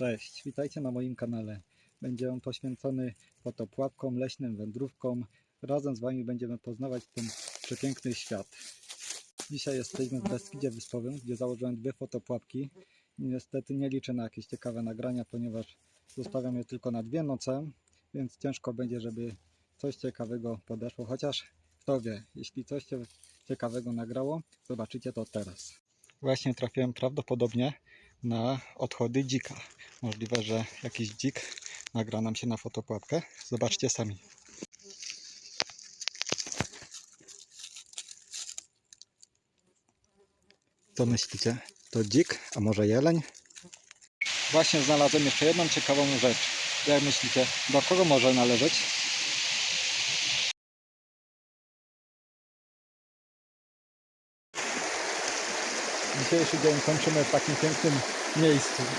Cześć, witajcie na moim kanale. Będzie on poświęcony fotopławkom, leśnym wędrówkom. Razem z Wami będziemy poznawać ten przepiękny świat. Dzisiaj jesteśmy w Beskidzie Wyspowym, gdzie założyłem dwie fotopławki. Niestety nie liczę na jakieś ciekawe nagrania, ponieważ zostawiam je tylko na dwie noce, więc ciężko będzie, żeby coś ciekawego podeszło. Chociaż kto wie, jeśli coś ciekawego nagrało, zobaczycie to teraz. Właśnie trafiłem prawdopodobnie na odchody dzika. Możliwe, że jakiś dzik nagra nam się na fotopłapkę. Zobaczcie sami. Co myślicie? To dzik, a może jeleń? Właśnie znalazłem jeszcze jedną ciekawą rzecz. Jak myślicie, do kogo może należeć? Dzisiejszy dzień kończymy w takim pięknym miejscu.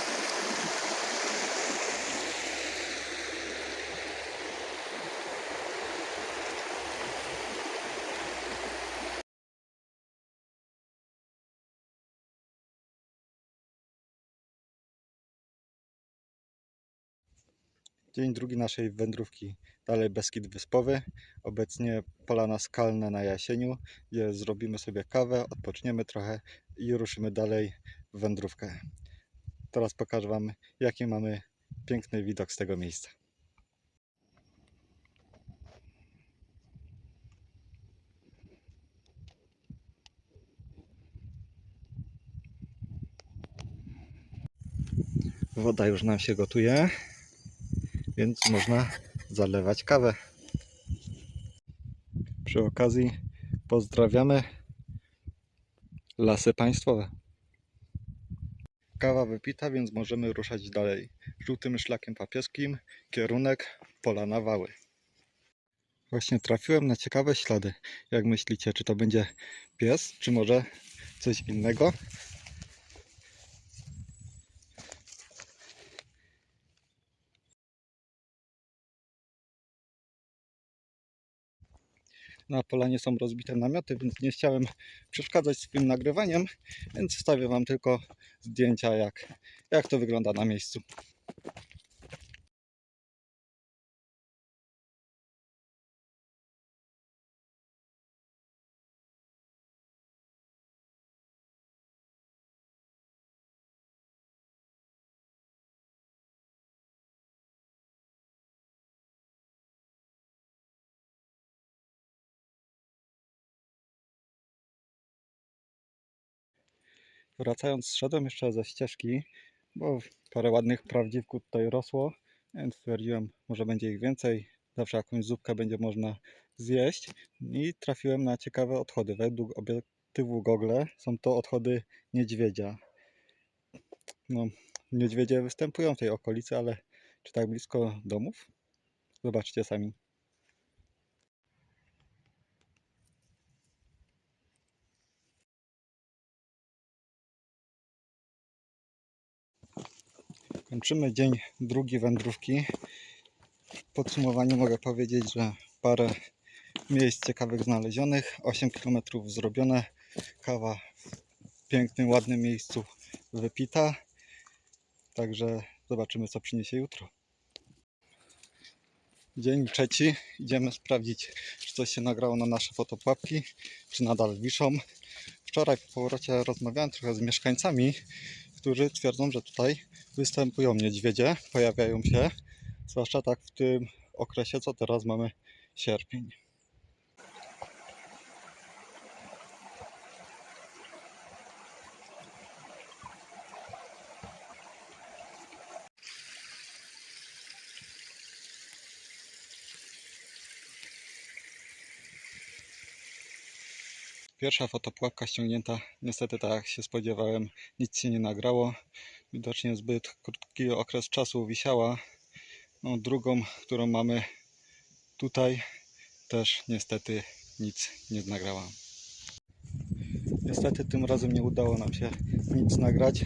Dzień drugi naszej wędrówki. Dalej Beskid Wyspowy. Obecnie polana skalna na Jasieniu, gdzie zrobimy sobie kawę, odpoczniemy trochę i ruszymy dalej w wędrówkę. Teraz pokażę Wam, jaki mamy piękny widok z tego miejsca. Woda już nam się gotuje, więc można zalewać kawę. Przy okazji pozdrawiamy lasy państwowe. Kawa wypita, więc możemy ruszać dalej. Żółtym szlakiem papieskim, kierunek pola na wały. Właśnie trafiłem na ciekawe ślady. Jak myślicie, czy to będzie pies, czy może coś innego? Na polanie są rozbite namioty, więc nie chciałem przeszkadzać swoim nagrywaniem, więc wstawię Wam tylko zdjęcia, jak, jak to wygląda na miejscu. Wracając, zszedłem jeszcze ze ścieżki, bo parę ładnych prawdziwków tutaj rosło, więc stwierdziłem, może będzie ich więcej. Zawsze jakąś zupkę będzie można zjeść. I trafiłem na ciekawe odchody. Według obiektywu Google są to odchody niedźwiedzia. No, niedźwiedzie występują w tej okolicy, ale czy tak blisko domów? Zobaczcie sami. Kończymy dzień drugi wędrówki. W podsumowaniu mogę powiedzieć, że parę miejsc ciekawych znalezionych, 8 km zrobione, kawa w pięknym, ładnym miejscu wypita. Także zobaczymy, co przyniesie jutro. Dzień trzeci. Idziemy sprawdzić, czy coś się nagrało na nasze fotopłapki, czy nadal wiszą. Wczoraj po powrocie rozmawiałem trochę z mieszkańcami, którzy twierdzą, że tutaj występują niedźwiedzie, pojawiają się, zwłaszcza tak w tym okresie, co teraz mamy sierpień. Pierwsza fotopłapka ściągnięta, niestety tak jak się spodziewałem, nic się nie nagrało. Widocznie zbyt krótki okres czasu wisiała. No, drugą, którą mamy tutaj, też niestety nic nie nagrała. Niestety tym razem nie udało nam się nic nagrać.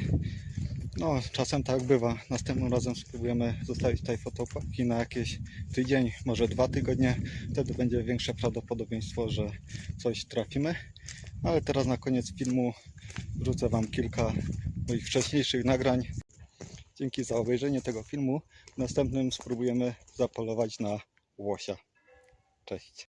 No, czasem tak bywa. Następnym razem spróbujemy zostawić tutaj fotopłapki na jakieś tydzień, może dwa tygodnie. Wtedy będzie większe prawdopodobieństwo, że coś trafimy. Ale teraz na koniec filmu wrzucę Wam kilka moich wcześniejszych nagrań. Dzięki za obejrzenie tego filmu. W następnym spróbujemy zapolować na łosia. Cześć.